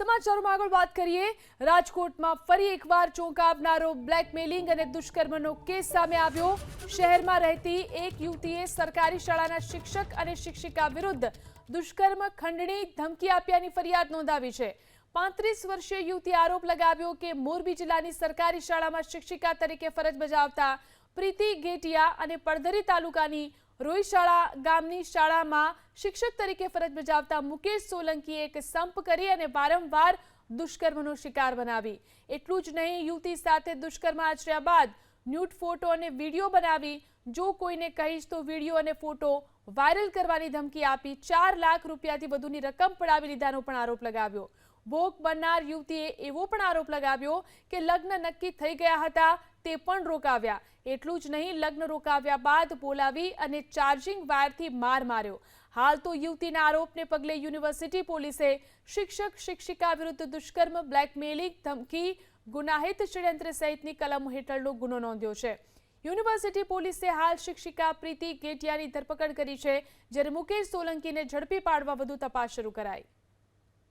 સમાચારોમાં આગળ વાત કરીએ. રાજકોટમાં ફરી એકવાર ચોંકાવનારો બ્લેકમેલિંગ અને દુષ્કર્મનો કેસ સામે આવ્યો. શહેરમાં રહેતી એક યુવતીએ સરકારી શાળાના શિક્ષક અને શિક્ષિકા વિરુદ્ધ દુષ્કર્મ ખંડણી ધમકી આપ્યાની ફરિયાદ નોંધાવી છે. પાંત્રીસ વર્ષીય યુવતી આરોપ લગાવ્યો કે મોરબી જિલ્લાની સરકારી શાળામાં શિક્ષિકા તરીકે ફરજ બજાવતા પ્રીતિ ગેટિયા અને પડધરી તાલુકાની રોઈશાળા ગામની શાળામાં શિક્ષક તરીકે ફરજ બજાવતા મુકેશ સોલંકીએ એક સંપ કરી અને વારંવાર દુષ્કર્મનો શિકાર બનાવી. એટલું જ નહીં, યુવતી સાથે દુષ્કર્મ આચર્યા બાદ ન્યૂટ ફોટો અને વીડિયો બનાવી. જો કોઈને કહીશ તો વીડિયો અને ફોટો વાયરલ કરવાની ધમકી આપી ચાર લાખ રૂપિયાથી વધુની રકમ પડાવી લીધાનો પણ આરોપ લગાવ્યો. ભોગ બનનાર યુવતીએ એવો પણ આરોપ લગાવ્યો કે લગ્ન નક્કી થઈ ગયા હતા તે પણ રોકાવ્યા. એટલું જ નહીં, લગ્ન રોકાવ્યા બાદ બોલાવી અને ચાર્જિંગ વાયરથી માર માર્યો. હાલ તો યુવતીના આરોપને પગલે યુનિવર્સિટી પોલીસે શિક્ષક શિક્ષિકા વિરુદ્ધ દુષ્કર્મ, બ્લેકમેલિંગ, ધમકી, ગુનાહિત ષડયંત્ર સહિતની કલમ હેઠળનો ગુનો નોંધ્યો છે. યુનિવર્સિટી પોલીસે હાલ શિક્ષિકા પ્રીતિ ગેટિયાની ધરપકડ કરી છે, જ્યારે મુકેશ સોલંકીને ઝડપી પાડવા વધુ તપાસ શરૂ કરાઈ.